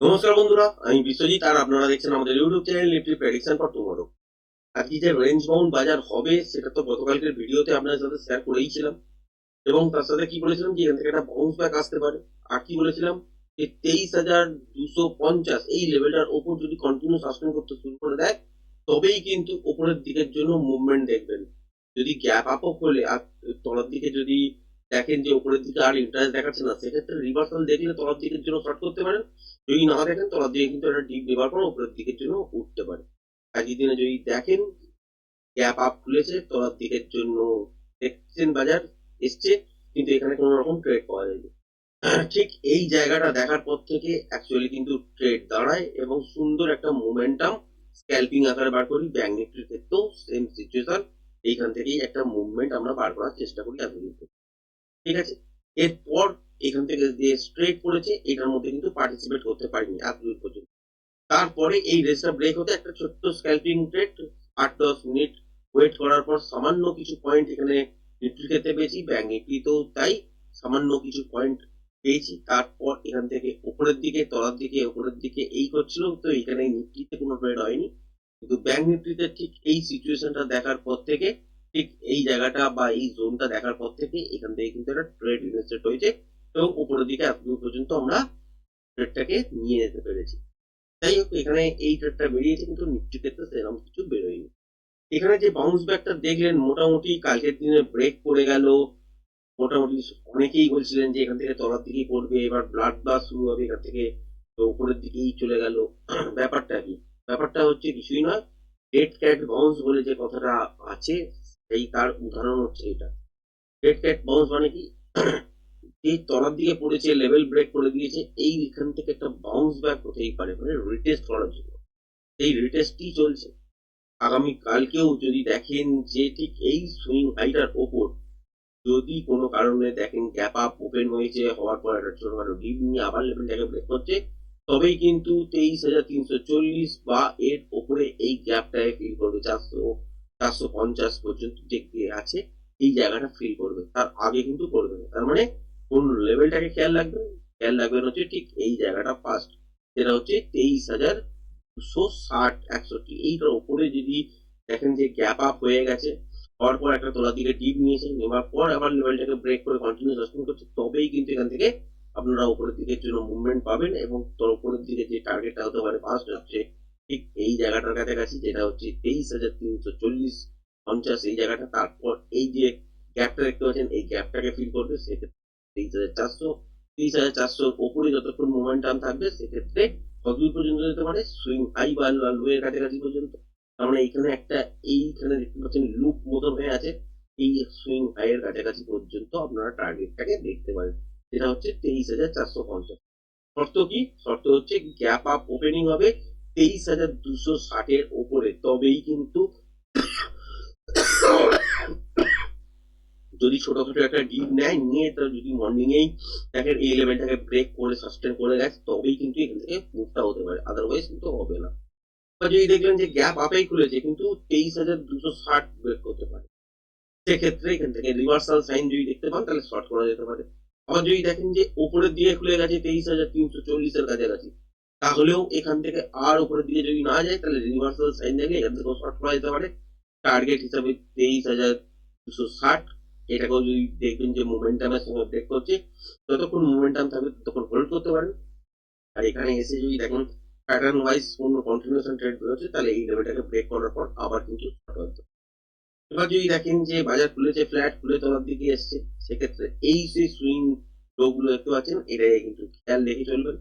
নমস্কার বন্ধুরা, আমি বিশ্বজিৎ, আর আপনারা দেখছেন আমাদের YouTube channel Nifty prediction for tomorrow আজকে যে রেঞ্জ বাউন্ড বাজার হবে, সেটা তো গতকালকের ভিডিওতে আপনাদের সাথে শেয়ার করেইছিলাম এবং তার সাথে কি বলেছিলাম যে, এখান থেকে একটা বাউন্স ব্যাক আসতে পারে। আর কি বলেছিলাম যে, তেইশ হাজার দুশো পঞ্চাশ, এই লেভেলটার ওপর যদি কন্টিনিউ সাসপেন্ড করতে শুরু করে দেয়, তবেই কিন্তু ওপরের দিকের জন্য মুভমেন্ট দেখবেন। যদি গ্যাপ আপ হলে আর তলার দিকে যদি দেখেন যে উপরের দিকে আর ইন্টারেস্ট দেখাচ্ছে না, সেক্ষেত্রে রিভার্সাল দেখলে তলার দিকের জন্য শর্ট করতে পারেন। যদি না দেখেন, তলার দিকে কিন্তু একটা ডিপ দেওয়ার পর উপরের দিকের জন্য উঠতে পারে। আজকের দিনে যদি দেখেন গ্যাপ আপ খুলেছে, তলার দিকের জন্য দেখছেন বাজার এসছে, কিন্তু এখানে কোনো রকম ট্রেড পাওয়া যায়নি। ঠিক এই জায়গাটা দেখার পর থেকে অ্যাকচুয়ালি কিন্তু ট্রেড দাঁড়ায় এবং সুন্দর একটা মোমেন্টাম স্ক্যাল্পিং আকারে বার করি ব্যাঙ্ক নিফটির ক্ষেত্রেও সেম সিচুয়েশন এইখান থেকেই একটা মুভমেন্ট আমরা বার করার চেষ্টা করি এতদিন। ঠিক আছে? এরপর এখান থেকে যে স্ট্রেট পড়েছে, এটার মধ্যে কিন্তু পার্টিসিপেট করতে পারিনি এতদূর পর্যন্ত। তারপরে এই রেসটা ব্রেক হতে একটা ছোট্ট স্ক্যাল্পিং ট্রেড আট দশ মিনিট ওয়েট করার পর সামান্য কিছু পয়েন্ট এখানে নিফটির ক্ষেত্রে পেয়েছি ব্যাঙ্ক নিফটিতেও তাই সামান্য কিছু পয়েন্ট পেয়েছি। তারপর এখান থেকে উপরের দিকে, তলার দিকে, উপরের দিকে এই করছিল, তো এখানে নিফটিতে কোনো ট্রেড হয়নি। কিন্তু ব্যাঙ্ক নিফটিতে ঠিক এই সিচুয়েশনটা দেখার পর থেকে ঠিক এই জায়গাটা বা এই জোনটা দেখার পর থেকে এখান থেকে কিন্তু একটা ট্রেড ইনভেস্টেড হয়েছে। এবং উপরের দিকে এতদূর পর্যন্ত আমরা ট্রেডটাকে নিয়ে যেতে পেরেছি। যাই হোক, এখানে এই ট্রেডটা বেরিয়েছে কিন্তু নিফটি ক্ষেত্রে সেরকম কিছু বেরোয়নি। এখানে যে বাউন্স ব্যাকটা দেখলেন, মোটামুটি কালকের দিনে ব্রেক করে গেল। মোটামুটি অনেকেই বলছিলেন যে এখান থেকে তলার দিকেই পড়বে, এবার ব্লাড ব্লাস শুরু হবে এখান থেকে। তো উপরের দিকেই চলে গেল। ব্যাপারটা কি? ব্যাপারটা হচ্ছে কিছুই নয়। ডেড ক্যাট বাউন্স বলে যে কথাটা আছে সেই তার উদাহরণ হচ্ছে এটা। ডেড ক্যাট বাউন্স মানে কি? যে তলার দিকে পড়েছে লেভেল ব্রেক করে দিয়েছে এই এখান থেকে একটা বাউন্স ব্যাক হতেই পারে মানে রিটেস্ট করার জন্য। এই রিটেস্টই চলছে। আগামী কালকেও যদি দেখেন যে ঠিক এই সুইং হাইটার ওপর যদি কোনো কারণে দেখেন গ্যাপ আপ ওপেন হয়েছে, হওয়ার পর একটা ছোটখাটো ডিপ নিয়ে আবার লেভেলটাকে ব্রেক করছে তবেই কিন্তু তেইশ হাজার তিনশো চল্লিশ বা এর ওপরে এই গ্যাপটাকে ফিল করবে। চারশো চারশো পঞ্চাশ পর্যন্ত দেখতে আছে, এই জায়গাটা ফিল করবে। তার আগে কিন্তু করবে না। তার মানে কোন লেভেলটাকে খেয়াল রাখবেন? খেয়াল রাখবেন হচ্ছে ঠিক এই জায়গাটা ফার্স্ট যেটা হচ্ছে তেইশ হাজার দুশো ষাট একষট্টি এইটার ওপরে যদি দেখেন যে গ্যাপ আপ হয়ে গেছে, হওয়ার পর একটা তোলার দিকে ডিপ নিয়েছে নেওয়ার পর আবার লেভেলটাকে ব্রেক করে কন্টিনিউ সাসপেন্ড করছে, তবেই কিন্তু এখান থেকে আপনারা উপরের দিকের জন্য মুভমেন্ট পাবেন এবং তোর উপরের দিকে যে টার্গেটটা হতে পারে ফার্স্ট হচ্ছে ঠিক এই জায়গাটার কাছাকাছি, যেটা হচ্ছে তেইশ হাজার তিনশো চল্লিশ, পঞ্চাশ, এই জায়গাটা, তারপর এই যে গ্যাপটা দেখতে পাচ্ছেন, এই গ্যাপটাকে ফিল করবে, সেক্ষেত্রে তেইশ হাজার চারশো, তেইশ হাজার চারশোর ওপরে যতক্ষণ মোমেন্টাম থাকবে, সেক্ষেত্রে কতদূর পর্যন্ত যেতে পারে সুইং হাই বা লো এর কাছাকাছি পর্যন্ত। তার মানে এইখানে একটা, এইখানে দেখতে পাচ্ছেন লুপ মতন হয়ে আছে, এই সুইং হাই এর কাছাকাছি পর্যন্ত আপনারা টার্গেটটাকে দেখতে পারেন। যেটা হচ্ছে তেইশ হাজার চারশো পঞ্চাশ। শর্ত কি? শর্ত হচ্ছে গ্যাপ আপ ওপেনিং হবে তেইশ হাজার দুশো ষাটের ওপরে। তবেই কিন্তু যদি ছোটখাটো একটা ডিপ নেয়, নিয়ে তার যদি মর্নিং এই দেখেন এই লেভেলটাকে ব্রেক করে সাস্টেন করে গেছে তবেই কিন্তু এখান থেকে মুভটা হতে পারে। আদারওয়াইজ কিন্তু হবে না। বা যদি দেখলেন যে গ্যাপ আপেই খুলেছে, কিন্তু তেইশ হাজার দুশো ষাট ব্রেক করতে পারে। সেক্ষেত্রে এখান থেকে রিভার্সাল সাইন যদি দেখতে পান, তাহলে শর্ট করা যেতে পারে। আবার যদি দেখেন যে উপরের দিকে খুলে গেছে তেইশ হাজার তিনশো চল্লিশের কাছাকাছি তাহলেও এখান থেকে আর উপরের দিকে যদি না যায়, তাহলে রিভার্সাল সাইন দেখে এখান থেকেও শর্ট করা যেতে পারে। টার্গেট হিসাবে তেইশ হাজার দুশো ষাট। এটাকেও যদি দেখবেন যে মোমেন্টামের সঙ্গে ব্রেক করছে, যতক্ষণ মোমেন্টাম থাকবে ততক্ষণ হোল্ড করতে পারেন। আর এখানে এসে যদি দেখেন প্যাটার্ন ওয়াইজ কোনো কন্টিনিউশন ট্রেড বেরোচ্ছে, তাহলে এই লেভেলটাকে ব্রেক করার পর আবার কিন্তু শর্ট হতে এবার যদি দেখেন যে বাজার খুলেছে ফ্ল্যাট খুলে তলার দিকে এসছে, সেক্ষেত্রে এই যে সুইং লো গুলো দেখতে পাচ্ছেন, এটাই কিন্তু খেয়াল রেখে চলবেন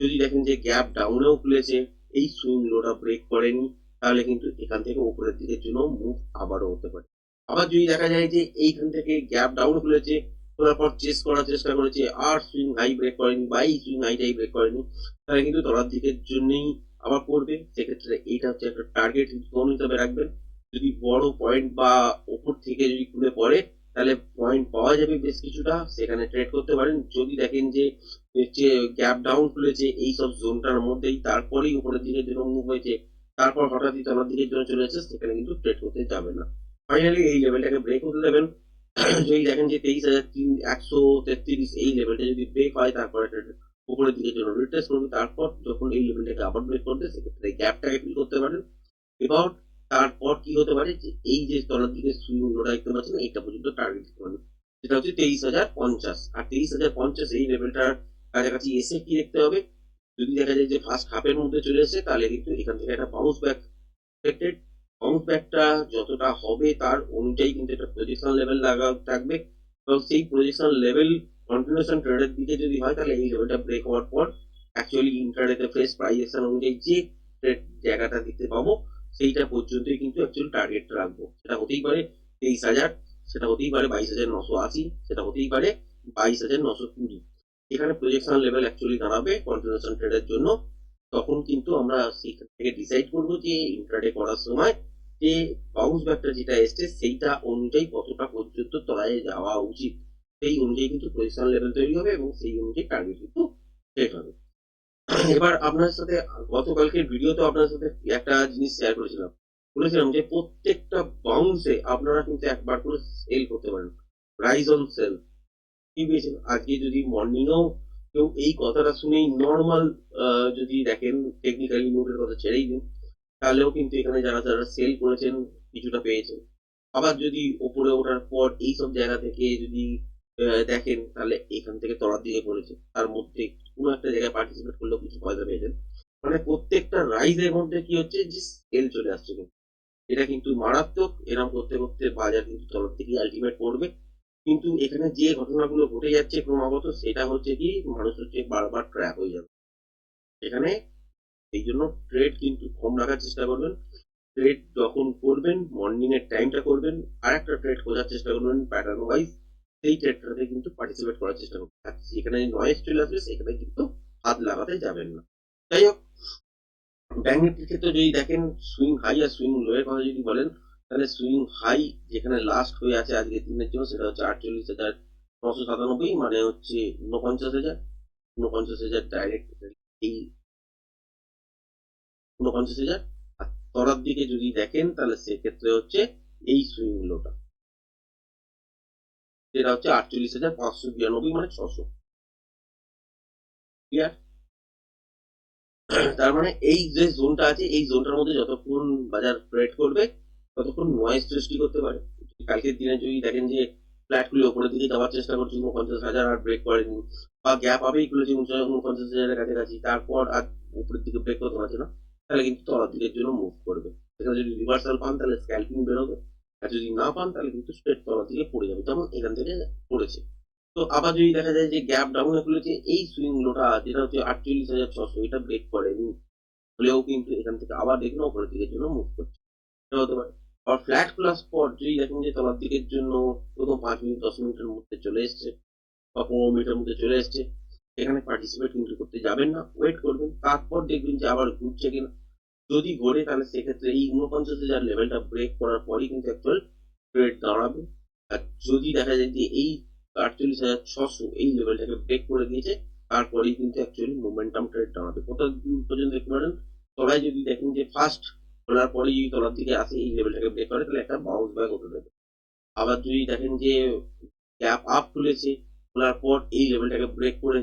যদি দেখেন যে গ্যাপ ডাউনেও খুলেছে, এই সুইং লোটা ব্রেক করেনি, তাহলে কিন্তু এখান থেকে উপরের দিকের জন্য মুভ আবারও হতে পারে। আবার যদি দেখা যায় যে এইখান থেকে গ্যাপ ডাউন খুলেছে, খোলার পর চেস করার চেষ্টা করেছে, আর সুইং হাই ব্রেক করেনি বা এই সুইং হাইটাই ব্রেক করেনি, তাহলে কিন্তু তলার দিকের জন্যই আবার পড়বে সেক্ষেত্রে এইটা হচ্ছে একটা টার্গেট জোন হিসাবে রাখবেন। যদি বড় পয়েন্ট বা ওপর থেকে যদি খুলে পড়ে তাহলে পয়েন্ট পাওয়া যাবে বেশ কিছুটা। সেখানে ট্রেড করতে পারেন। যদি দেখেন যে হচ্ছে গ্যাপ ডাউন খুলেছে, এই সব জোনটার মধ্যেই তারপরেই উপরের দিকে যেরকম মুভ হয়েছে, তারপর হঠাৎই তলার দিকের জন্য চলে যাচ্ছে, সেখানে কিন্তু ট্রেড করতে যাবে না। ফাইনালি এই লেভেলটাকে ব্রেক হতে দেবেন। যদি দেখেন যে তেইশ হাজার তিন, একশো তেত্রিশ, এই লেভেলটা যদি ব্রেক হয়, তারপরে উপরের দিকে জন্য রিটেস্ট করবে, তারপর যখন এই লেভেলটাকে আবার ব্রেক করবে, সেক্ষেত্রে গ্যাপটাকে ফিল করতে পারেন। এবার তারপর কি হতে পারে যে এই যে তলার দিকে সুইং লোটা দেখতে পাচ্ছেন এইটা পর্যন্ত টার্গেট পারেন যেটা হচ্ছে তেইশ হাজার পঞ্চাশ। আর তেইশ হাজার পঞ্চাশ এই লেভেলটার কাছাকাছি এসে কি দেখতে হবে? যদি দেখা যায় যে ফার্স্ট হাফের মধ্যে চলে এসে তাহলে কিন্তু এখান থেকে একটা বাউন্স ব্যাক এক্সপেক্টেড বাউন্স ব্যাকটা যতটা হবে তার অনুযায়ী কিন্তু একটা প্রজেকশন লেভেল লাগা থাকবে। এবং সেই প্রজেকশন লেভেল কন্টিনিউশন ট্রেডের দিকে যদি হয়, তাহলে এই লেভেলটা ব্রেক হওয়ার পর অ্যাকচুয়ালি ইন্টারনেটে ফ্রেশ প্রাইজেশন অনুযায়ী যে ট্রেড জায়গাটা দেখতে পাবো। সেইটা পর্যন্তই কিন্তু অ্যাকচুয়ালি টার্গেট রাখব। সেটা হতেই পারে তেইশ হাজার, সেটা হতেই পারে বাইশ হাজার নশো আশি, সেটা হতেই পারে বাইশ হাজার নশো কুড়ি। এখানে প্রজেকশন লেভেল অ্যাকচুয়ালি দাঁড়াবে কন্টিনিউশন ট্রেডের জন্য। তখন কিন্তু আমরা সেখান থেকে ডিসাইড করব যে ইন্টারডে করার সময় যে বাউন্স ব্যাকটা যেটা এসছে সেইটা অনুযায়ী কতটা পর্যন্ত তলায় যাওয়া উচিত। সেই অনুযায়ী কিন্তু পজিশন লেভেল তৈরি হবে এবং সেই অনুযায়ী টার্গেট কিন্তু সেট হবে। এবার আপনার সাথে, গতকালকের ভিডিওতে আপনার সাথে একটা জিনিস শেয়ার করেছিলাম। বলেছিলাম যে প্রত্যেকটা বাউন্সে আপনারা কিন্তু একবার করে সেল করতে পারেন। রাইজ অন সেল কি পেয়েছেন আজকে যদি মর্নিংও কেউ এই কথাটা শুনেই নর্মাল যদি দেখেন টেকনিক্যালি মুভের কথা ছেড়েই দিন, তাহলেও কিন্তু এখানে যারা যারা সেল করেছেন, কিছুটা পেয়েছেন। আবার যদি ওপরে ওঠার পর এই সব জায়গা থেকে যদি দেখেন, তাহলে এখান থেকে তলার দিকে পড়েছে। তার মধ্যে কোনো একটা জায়গায় পার্টিসিপেট করলেও কিছু পয়সা পেয়েছেন মানে প্রত্যেকটা রাইজের মধ্যে কি হচ্ছে যে স্কেল চলে আসছে কিন্তু। এটা কিন্তু মারাত্মক এরকম করতে করতে বাজার কিন্তু তলার থেকে আলটিমেট পড়বে। কিন্তু এখানে যে ঘটনাগুলো ঘটে যাচ্ছে ক্রমাগত, সেটা হচ্ছে কি, মানুষ হচ্ছে বারবার ট্র্যাপ হয়ে যাবে। এখানে এই জন্য ট্রেড কিন্তু কম রাখার চেষ্টা করবেন। ট্রেড যখন করবেন মর্নিং এর টাইমটা করবেন আর একটা ট্রেড খোঁজার চেষ্টা করবেন প্যাটার্ন ওয়াইজ সেই ট্রেডটাতে কিন্তু পার্টিসিপেট করার চেষ্টা করবেন আর যেখানে নয়েজ চলে আসবে, সেখানে কিন্তু হাত লাগাতে যাবেন না। যাই হোক ব্যাংক নিফটির ক্ষেত্রে যদি দেখেন সুইং হাই আর সুইং লো এর কথা যদি বলেন, তাহলে সুইং হাই যেখানে লাস্ট হয়ে আছে আজকের দিনের জন্য, সেটা হচ্ছে আটচল্লিশ হাজার নশো সাতানব্বই মানে হচ্ছে উনপঞ্চাশ হাজার। উনপঞ্চাশ হাজার ডাইরেক্ট এই উনপঞ্চাশ হাজার। আর তলার দিকে যদি দেখেন, তাহলে সেক্ষেত্রে হচ্ছে এই সুইং লোটা যেটা হচ্ছে আটচল্লিশ হাজার পাঁচশো বিরানব্বই মানে ছশো। ক্লিয়ার তার মানে এই যে জোনটা আছে, এই জোনটার মধ্যে যতক্ষণ বাজার ট্রেড করবে, ততক্ষণ নয়েজ সৃষ্টি করতে পারে। কালকের দিনে যদি দেখেন যে ফ্ল্যাটগুলো উপরের দিকে যাওয়ার চেষ্টা করছে, উনপঞ্চাশ হাজার আর ব্রেক করেনি, বা গ্যাপ আবেই খুলেছে উনপঞ্চাশ হাজারের কাছাকাছি, তারপর আর উপরের দিকে ব্রেক করতে পারছে না, তাহলে কিন্তু তলার দিকের জন্য মুভ করবে। সেখানে যদি রিভার্সাল পান, তাহলে স্ক্যাল্পিং বেরোবে। আর যদি না পান, তাহলে কিন্তু স্ট্রেট তলার দিকে পড়ে যাবে। যেমন এখান থেকে পড়েছে। তো আবার যদি দেখা যায় যে গ্যাপ ডাউনে খুলেছে এই সুইং লোটা যেটা হচ্ছে আটচল্লিশ হাজার ছশো, এটা ব্রেক করেনি হলেও কিন্তু এখান থেকে আবার দেখুন উপরের দিকের জন্য মুভ করছে। এটা হতে পারে। আর ফ্ল্যাট ক্লাস পর যদি দেখেন যে তলার দিকের জন্য প্রথম পাঁচ মিনিট, দশ মিনিটের মধ্যে চলে এসছে বা পনেরো মিনিটের মধ্যে চলে এসছে, এখানে পার্টিসিপেট কিন্তু করতে যাবেন না। ওয়েট করবেন, তারপর দেখবেন যে আবার ঘুরছে কিনা। যদি ঘোরে তাহলে সেক্ষেত্রে এই উনপঞ্চাশ হাজার লেভেলটা ব্রেক করার পরই কিন্তু অ্যাকচুয়াল ট্রেড দাঁড়াবে। আর যদি দেখা যায় যে এই আটচল্লিশ হাজার ছশো এই লেভেলটাকে ব্রেক করে দিয়েছে, তারপরেই কিন্তু অ্যাকচুয়ালি মোমেন্টাম ট্রেড দাঁড়াবে। কত পর্যন্ত দেখতে পারেন, তলায় যদি দেখেন যে ফার্স্ট তোলার পরে যদি তলার দিকে আসে, এই লেভেলটাকে ব্রেক করে, তাহলে একটা বাউন্স ব্যাক হতে দেবে আবার যদি দেখেন যে গ্যাপ আপ তুলেছে খোলার পর এই লেভেলটাকে ব্রেক করে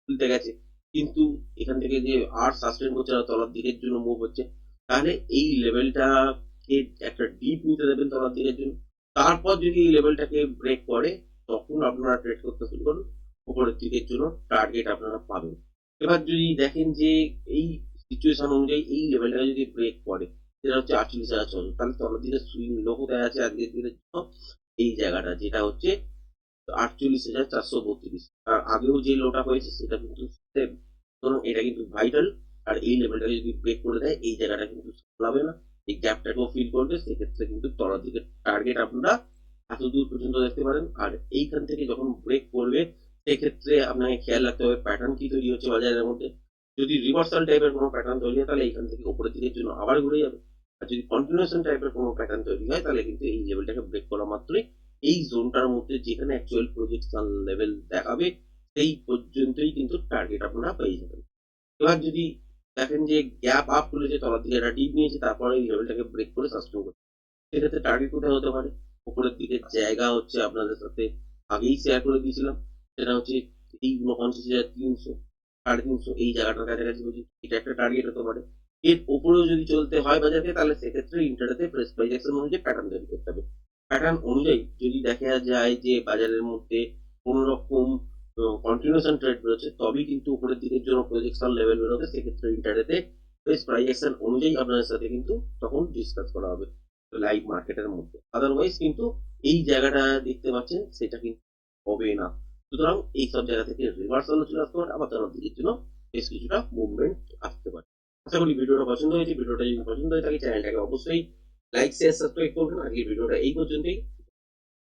তুলতে গেছে কিন্তু এখান থেকে যে আর সাস্টেন করছে না তলার দিকের জন্য মুভ হচ্ছে, তাহলে এই লেভেলটাকে একটা ডিপ নিতে দেবেন তলার দিকের জন্য। তারপর যদি এই লেভেলটাকে ব্রেক করে, তখন আপনারা ট্রেড করতে শুরু করুন। উপরের দিকের জন্য টার্গেট আপনারা পাবেন। এবার যদি দেখেন যে এই সিচুয়েশন অনুযায়ী এই লেভেলটা যদি ব্রেক করে, সেটা হচ্ছে আটচল্লিশ হাজার ছশো তাহলে তলার দিকে সুইং লো কোথায় আছে? আজকের দিনের জন্য এই জায়গাটা, যেটা হচ্ছে আটচল্লিশ হাজার চারশো বত্রিশ। আর আগেও যে লোটা হয়েছে, সেটা কিন্তু সেম সুতরাং এটা কিন্তু ভাইটাল আর এই লেভেলটাকে যদি ব্রেক করে দেয়, এই জায়গাটা কিন্তু সামলাবে না। এই গ্যাপটাকেও ফিল করবে, সেক্ষেত্রে কিন্তু তলার দিকে টার্গেট আপনারা এত দূর পর্যন্ত দেখতে পারেন। আর এইখান থেকে যখন ব্রেক করবে, সেক্ষেত্রে আপনাকে খেয়াল রাখতে হবে প্যাটার্ন কি তৈরি হচ্ছে বাজারের মধ্যে। যদি রিভার্সাল টাইপের কোনো প্যাটার্ন তৈরি হয়, তাহলে এইখান থেকে উপরের দিকের জন্য আবার ঘুরে যাবে। আর যদি কন্টিনিউশন টাইপের কোনো প্যাটার্ন তৈরি হয়, তাহলে কিন্তু এই লেভেলটাকে ব্রেক করা মাত্রই এই জোনটার মধ্যে যেখানে অ্যাকচুয়াল প্রজেকশন লেভেল দেখাবে, সেই পর্যন্তই কিন্তু টার্গেট আপনারা পেয়ে যাবেন। এবার যদি দেখেন যে গ্যাপ আপ খুলেছে তলার দিকে একটা ডিপ নিয়েছে, তারপরে এই লেভেলটাকে ব্রেক করে সাস্টেন করছে সেক্ষেত্রে টার্গেট কোথায় হতে পারে? উপরের দিকে জায়গা হচ্ছে আপনাদের সাথে আগেই শেয়ার করে দিয়েছিলাম। সেটা হচ্ছে এই উনপঞ্চাশ হাজার তিনশো, সাড়ে তিনশো, এই জায়গাটার কাছাকাছি বলছি এটা একটা টার্গেট হতে পারে। এর উপরেও যদি চলতে হয় বাজারকে, তাহলে সেক্ষেত্রে ইন্টারনেটে প্রেস প্রাইস অ্যাকশন অনুযায়ী প্যাটার্ন তৈরি করতে হবে। প্যাটার্ন অনুযায়ী যদি দেখা যায় যে বাজারের মধ্যে কোন রকম কন্টিনিউশন ট্রেড রয়েছে তবেই কিন্তু উপরের দিকের জন্য প্রজেকশন লেভেল বেরোবে। সেক্ষেত্রে ইন্টারনেটে প্রেস প্রাইস অ্যাকশন অনুযায়ী আপনাদের সাথে কিন্তু তখন ডিসকাস করা হবে লাইভ মার্কেটের মধ্যে। আদারওয়াইজ কিন্তু এই জায়গাটা দেখতে পাচ্ছেন, সেটা কিন্তু হবে না। সুতরাং এই সব জায়গা থেকে রিভার্সাল চলে আসতে পারে, আবার তার দিকের জন্য বেশ কিছুটা মুভমেন্ট আসতে পারে। আশা করি ভিডিওটা পছন্দ হয়েছে। ভিডিওটা যদি পছন্দ হয়ে থাকে চ্যানেলটাকে অবশ্যই লাইক শেয়ার সাবস্ক্রাইব করবেন আজকের ভিডিওটা এই পর্যন্তই